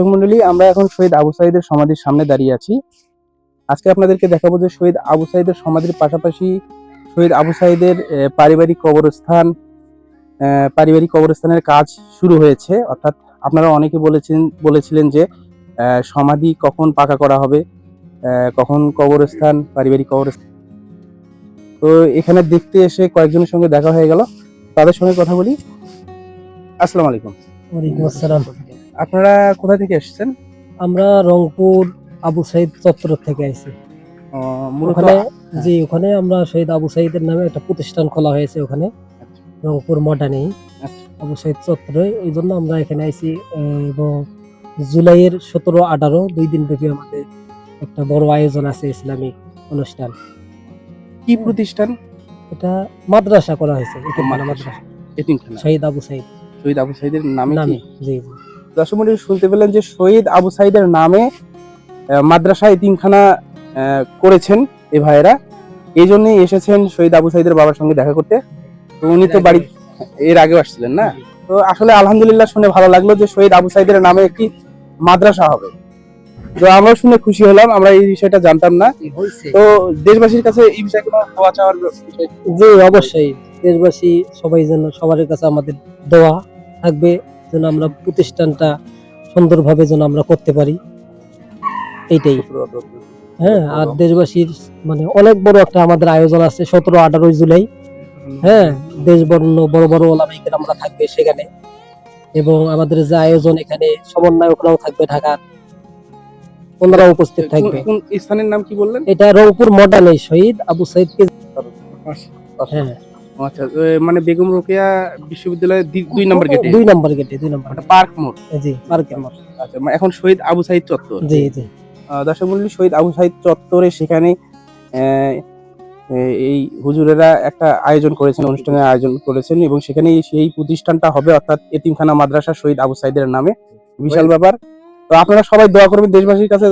দর্শক মন্ডলী, আমরা এখন শহীদ আবু সাইদের সমাধির সামনে দাঁড়িয়ে আছি। আজকে আপনাদেরকে দেখাবো যে শহীদ আবু সাইদের সমাধির পাশাপাশি শহীদ আবু সাইদের পারিবারিক কবরস্থান পারিবারিক কবরস্থানের কাজ শুরু হয়েছে। অর্থাৎ আপনারা অনেকে বলেছেন, বলেছিলেন যে সমাধি কখন পাকা করা হবে কখন কবরস্থান, পারিবারিক কবরস্থান। তো এখানে দেখতে এসে কয়েকজনের সঙ্গে দেখা হয়ে গেল। তাদের সঙ্গে কথা বলি। আসসালামু আলাইকুম। ওয়ালাইকুম আসসালাম। আপনারা কোথা থেকে এসেছেন? আমরা রংপুর আবু সাইদ চত্বর থেকে আইছি। মূলত ওখানে জি ওখানে আমরা শহীদ আবু সাইদের নামে একটা প্রতিষ্ঠান খোলা হয়েছে ওখানে। রংপুর মডার্নেই। আচ্ছা। আবু সাইদ চত্বরে এই জন্য আমরা এখানে আইছি এবং জুলাইয়ের সতেরো আঠারো দুই দিন ব্যাপী আমাদের একটা বড় আয়োজন আছে ইসলামিক অনুষ্ঠান। কি প্রতিষ্ঠান? এটা মাদ্রাসা করা হয়েছে এতিমখানা মাদ্রাসা। মাদ্রাসা। শহীদ আবু সাইদ। শহীদ আবু সাইদের নামে নামে জি জি। দর্শক মন্ডলী শুনতে পেলেন যে শহীদ আবু সাইদের নামে আহ, মাদ্রাসা এতিমখানা আহ, করেছেন এই ভাইয়েরা। এই জন্যই এসেছেন শহীদ আবু সাইদের বাবার সঙ্গে দেখা করতে। তো উনি তো বাড়ি এর আগেও আসছিলেন না? তো আসলে আলহামদুলিল্লাহ শুনে ভালো লাগল যে শহীদ আবু সাইদের নামে একটি মাদ্রাসা হবে। তো আমরাও শুনে খুশি হলাম আমরা এই বিষয়টা জানতাম না। তো দেশবাসীর কাছে এই বিষয়ে কোনো দোয়া চাওয়ার জি অবশ্যই। দেশবাসী সবাই যেন সবার কাছে আমাদের দোয়া থাকবে। যেন আমরা প্রতিষ্ঠানটা সুন্দরভাবে যেন আমরা করতে পারি। এইটাই। হ্যাঁ আর দেশবাসীর মানে অনেক বড় একটা আমাদের আয়োজন আছে সতেরো আঠারোই জুলাই। হ্যাঁ দেশ বর্ণ বড় বড় ওলামাইকের আমরা থাকবে সেখানে। এবং আমাদের যে আয়োজন এখানে সমন্বয়করাও থাকবে ঢাকার। ওনারা উপস্থিত থাকবে। স্থানের নাম কি বললেন? এটা রংপুর মডার্নে শহীদ আবু সাইদকে হ্যাঁ। আচ্ছা মানে বেগম রোকেয়া বিশ্ববিদ্যালয়ের দুই নম্বর গেটে দুই নম্বর গেটে দুই নম্বর পার্ক মোড়? জি পার্কের মোড়। আচ্ছা মানে এখন শহীদ আবু সাইদ চত্বর। জি জি। দর্শক মন্ডলী শহীদ আবু সাইদ চত্বরে সেখানে এই হুজুরেরা একটা আয়োজন করেছেন অনুষ্ঠানের আয়োজন করেছেন এবং সেখানে সেই প্রতিষ্ঠানটা হবে অর্থাৎ এতিমখানা মাদ্রাসা শহীদ আবু সাইদের নামে। বিশাল ব্যাপার। তো আপনারা সবাই দোয়া করবেন দেশবাসীর কাছে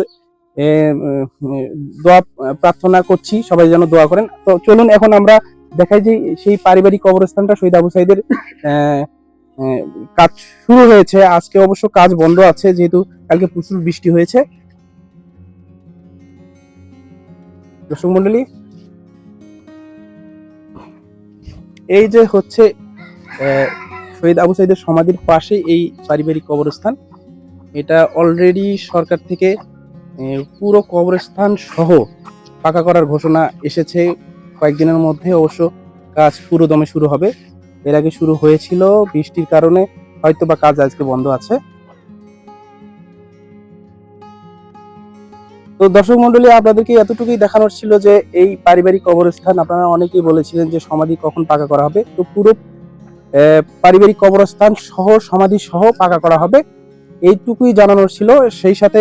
দোয়া প্রার্থনা করছি সবাই যেন দোয়া করেন। তো চলুন এখন আমরা দেখাই যে সেই পারিবারিক কবরস্থানটা শহীদ আবু সাইদের কাজ শুরু হয়েছে। আজকে অবশ্য কাজ বন্ধ আছে, যেহেতু কালকে প্রচুর বৃষ্টি হয়েছে। দর্শক মন্ডলী এই যে হচ্ছে শহীদ আবু সাইদের সমাধির পাশে এই পারিবারিক কবরস্থান। এটা অলরেডি সরকার থেকে পুরো কবরস্থান সহ পাকা করার ঘোষণা এসেছে। কয়েকদিনের মধ্যে অবশ্য কাজ পুরো দমে শুরু হবে। এর আগে শুরু হয়েছিল বৃষ্টির কারণে হয়তো বা কাজ আজকে বন্ধ আছে। তো দর্শক মন্ডলী আপনাদেরকে এতটুকুই দেখানোর ছিল যে এই পারিবারিক কবরস্থান। আপনারা অনেকেই বলেছিলেন যে সমাধি কখন পাকা করা হবে। তো পুরো পারিবারিক কবরস্থান সহ সমাধি সহ পাকা করা হবে। এইটুকুই জানানোর ছিল। সেই সাথে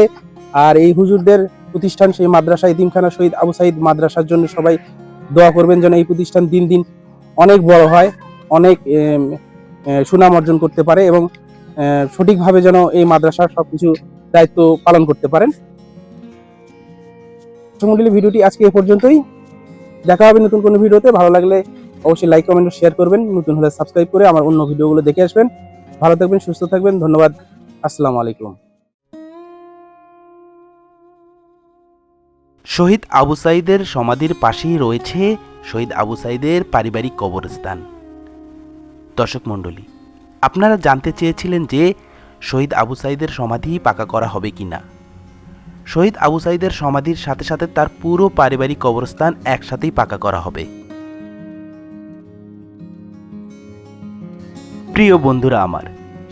আর এই হুজুরদের প্রতিষ্ঠান, সেই মাদ্রাসা ইতিমখানা শহীদ আবু সাইদ মাদ্রাসার জন্য সবাই দোয়া করবেন যেন এই প্রতিষ্ঠান দিন দিন অনেক বড় হয়, অনেক সুনাম অর্জন করতে পারে এবং সঠিকভাবে যেন এই মাদ্রাসার সবকিছু দায়িত্ব পালন করতে পারেন। মন্ডলী ভিডিওটি আজকে এ পর্যন্তই। দেখা হবে নতুন কোনো ভিডিওতে। ভালো লাগলে অবশ্যই লাইক কমেন্ট শেয়ার করবেন। নতুন হলে সাবস্ক্রাইব করে আমার অন্য ভিডিওগুলো দেখে আসবেন। ভালো থাকবেন, সুস্থ থাকবেন। ধন্যবাদ। আসসালামু আলাইকুম। শহীদ আবু সাইদের সমাধির পাশেই রয়েছে শহীদ আবু সাইদের পারিবারিক কবরস্থান। দর্শক মণ্ডলী, আপনারা জানতে চেয়েছিলেন যে শহীদ আবু সাইদের সমাধি পাকা করা হবে কি না। শহীদ আবু সাইদের সমাধির সাথে সাথে তার পুরো পারিবারিক কবরস্থান একসাথেই পাকা করা হবে। প্রিয় বন্ধুরা আমার,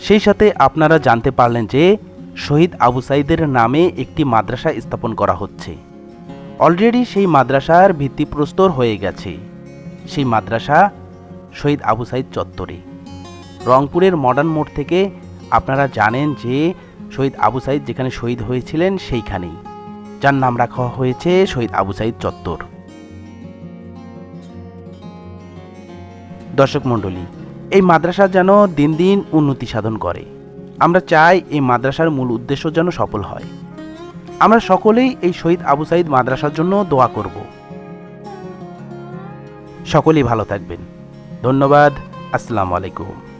সেই সাথে আপনারা জানতে পারলেন যে শহীদ আবু সাইদের নামে একটি মাদ্রাসা স্থাপন করা হচ্ছে। অলরেডি সেই মাদ্রাসার ভিত্তিপ্রস্তর হয়ে গেছে। সেই মাদ্রাসা শহীদ আবু সাইদ চত্বরে। রংপুরের মডার্ন মোড় থেকে আপনারা জানেন যে শহীদ আবু সাইদ যেখানে শহীদ হয়েছিলেন সেইখানেই। যার নাম রাখা হয়েছে শহীদ আবু সাইদ চত্বর। দর্শক মণ্ডলী, এই মাদ্রাসা যেন দিন দিন উন্নতি সাধন করে। আমরা চাই এই মাদ্রাসার মূল উদ্দেশ্য যেন সফল হয়। আমরা সকলেই এই শহীদ আবু সাইদ মাদ্রাসার জন্য দোয়া করব। সকলেই ভালো থাকবেন। ধন্যবাদ। আসসালামু আলাইকুম।